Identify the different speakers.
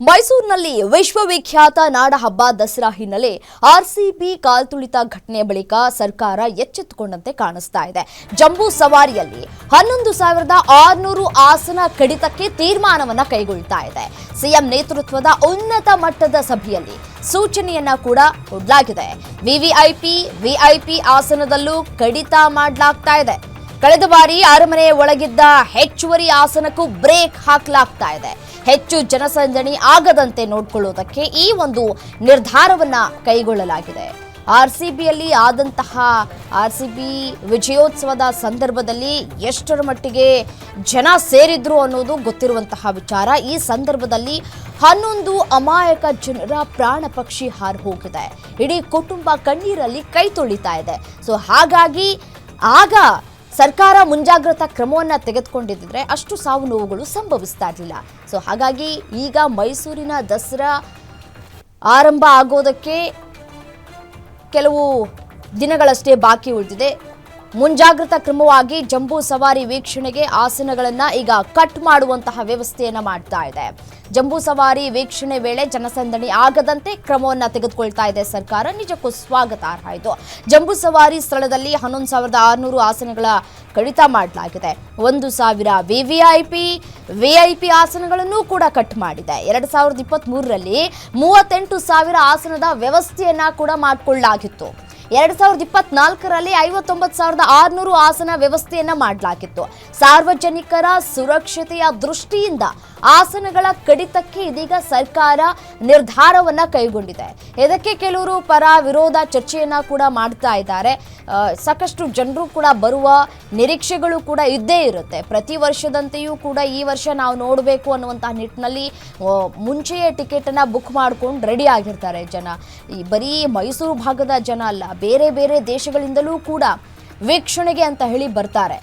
Speaker 1: ಮೈಸೂರಿನಲ್ಲಿ ವಿಶ್ವವಿಖ್ಯಾತ ನಾಡಹಬ್ಬ ದಸರಾ ಹಿನ್ನೆಲೆ ಆರ್ಸಿಬಿ ಕಾಲ್ತುಳಿತ ಘಟನೆ ಬಳಿಕ ಸರ್ಕಾರ ಎಚ್ಚೆತ್ತುಕೊಂಡಂತೆ ಕಾಣಿಸ್ತಾ ಇದೆ. ಜಂಬೂ ಸವಾರಿಯಲ್ಲಿ ಹನ್ನೊಂದು ಸಾವಿರದ ಆರುನೂರು ಆಸನ ಕಡಿತಕ್ಕೆ ತೀರ್ಮಾನವನ್ನ ಕೈಗೊಳ್ತಾ ಇದೆ. ಸಿಎಂ ನೇತೃತ್ವದ ಉನ್ನತ ಮಟ್ಟದ ಸಭೆಯಲ್ಲಿ ಸೂಚನೆಯನ್ನ ಕೂಡ ಕೊಡಲಾಗಿದೆ. ವಿವಿಐಪಿ, ವಿಐಪಿ ಆಸನದಲ್ಲೂ ಕಡಿತ ಮಾಡಲಾಗ್ತಾ ಇದೆ. ಕಳೆದ ಬಾರಿ ಅರಮನೆಯ ಒಳಗಿದ್ದ ಹೆಚ್ಚುವರಿ ಆಸನಕ್ಕೂ ಬ್ರೇಕ್ ಹಾಕಲಾಗ್ತಾ ಇದೆ. ಹೆಚ್ಚು ಜನಸಂದಣಿ ಆಗದಂತೆ ನೋಡಿಕೊಳ್ಳುವುದಕ್ಕೆ ಈ ಒಂದು ನಿರ್ಧಾರವನ್ನ ಕೈಗೊಳ್ಳಲಾಗಿದೆ. ಆರ್ ಸಿ ಬಿಯಲ್ಲಿ ಆದಂತಹ ಆರ್ ಸಿ ಬಿ ವಿಜಯೋತ್ಸವದ ಸಂದರ್ಭದಲ್ಲಿ ಎಷ್ಟರ ಮಟ್ಟಿಗೆ ಜನ ಸೇರಿದ್ರು ಅನ್ನೋದು ಗೊತ್ತಿರುವಂತಹ ವಿಚಾರ. ಈ ಸಂದರ್ಭದಲ್ಲಿ ಹನ್ನೊಂದು ಅಮಾಯಕ ಜನರ ಪ್ರಾಣ ಪಕ್ಷಿ ಹಾರು ಹೋಗಿದೆ. ಇಡೀ ಕುಟುಂಬ ಕಣ್ಣೀರಲ್ಲಿ ಕೈ ತೊಳಿತಾ ಇದೆ. ಸೊ ಹಾಗಾಗಿ ಆಗ ಸರ್ಕಾರ ಮುಂಜಾಗ್ರತಾ ಕ್ರಮವನ್ನು ತೆಗೆದುಕೊಂಡಿದ್ದರೆ ಅಷ್ಟು ಸಾವು ನೋವುಗಳು ಸಂಭವಿಸ್ತಾ ಇರಲಿಲ್ಲ. ಸೊ ಹಾಗಾಗಿ ಈಗ ಮೈಸೂರಿನ ದಸರಾ ಆರಂಭ ಆಗೋದಕ್ಕೆ ಕೆಲವು ದಿನಗಳಷ್ಟೇ ಬಾಕಿ ಉಳಿದಿದೆ. ಮುಂಜಾಗ್ರತಾ ಕ್ರಮವಾಗಿ ಜಂಬೂ ಸವಾರಿ ವೀಕ್ಷಣೆಗೆ ಆಸನಗಳನ್ನು ಈಗ ಕಟ್ ಮಾಡುವಂತಹ ವ್ಯವಸ್ಥೆಯನ್ನ ಮಾಡ್ತಾ ಇದೆ. ಜಂಬೂ ಸವಾರಿ ವೀಕ್ಷಣೆ ವೇಳೆ ಜನಸಂದಣಿ ಆಗದಂತೆ ಕ್ರಮವನ್ನು ತೆಗೆದುಕೊಳ್ತಾ ಇದೆ ಸರ್ಕಾರ. ನಿಜಕ್ಕೂ ಸ್ವಾಗತಾರ್ಹ ಇದು. ಜಂಬೂ ಸವಾರಿ ಸ್ಥಳದಲ್ಲಿ ಹನ್ನೊಂದು ಸಾವಿರದ ಆರುನೂರು ಆಸನಗಳ ಕಡಿತ ಮಾಡಲಾಗಿದೆ. ಒಂದು ಸಾವಿರ ವಿವಿಐಪಿ ವಿಐಪಿ ಆಸನಗಳನ್ನು ಕೂಡ ಕಟ್ ಮಾಡಿದೆ. ಎರಡು ಸಾವಿರದ ಇಪ್ಪತ್ತ್ ಮೂರರಲ್ಲಿ ಮೂವತ್ತೆಂಟು ಸಾವಿರ ಆಸನದ ವ್ಯವಸ್ಥೆಯನ್ನ ಕೂಡ ಮಾಡಿಕೊಳ್ಳಲಾಗಿತ್ತು ಎರಡ್ ಸಾವಿರದ ಇಪ್ಪತ್ನಾಲ್ಕರಲ್ಲಿ ಐವತ್ತೊಂಬತ್ತು ಸಾವಿರದ ಆರುನೂರು ಆಸನ ವ್ಯವಸ್ಥೆಯನ್ನ ಮಾಡಲಾಗಿತ್ತು. ಸಾರ್ವಜನಿಕರ ಸುರಕ್ಷತೆಯ ದೃಷ್ಟಿಯಿಂದ ಆಸನಗಳ ಕಡಿತಕ್ಕೆ ಇದೀಗ ಸರ್ಕಾರ ನಿರ್ಧಾರವನ್ನ ಕೈಗೊಂಡಿದೆ. ಇದಕ್ಕೆ ಕೆಲವರು ಪರ ವಿರೋಧ ಚರ್ಚೆಯನ್ನ ಕೂಡ ಮಾಡ್ತಾ ಇದ್ದಾರೆ. ಸಾಕಷ್ಟು ಜನರು ಕೂಡ ಬರುವ ನಿರೀಕ್ಷೆಗಳು ಕೂಡ ಇದ್ದೇ ಇರುತ್ತೆ. ಪ್ರತಿ ವರ್ಷದಂತೆಯೂ ಕೂಡ ಈ ವರ್ಷ ನಾವು ನೋಡಬೇಕು ಅನ್ನುವಂತಹ ನಿಟ್ಟಿನಲ್ಲಿ ಮುಂಚೆಯೇ ಟಿಕೆಟನ್ನು ಬುಕ್ ಮಾಡ್ಕೊಂಡು ರೆಡಿ ಆಗಿರ್ತಾರೆ ಜನ. ಈ ಬರೀ ಮೈಸೂರು ಭಾಗದ ಜನ ಅಲ್ಲ, ಬೇರೆ ಬೇರೆ ದೇಶಗಳಿಂದಲೂ ಕೂಡ ವೀಕ್ಷಣೆಗೆ ಅಂತ ಹೇಳಿ ಬರ್ತಾರೆ.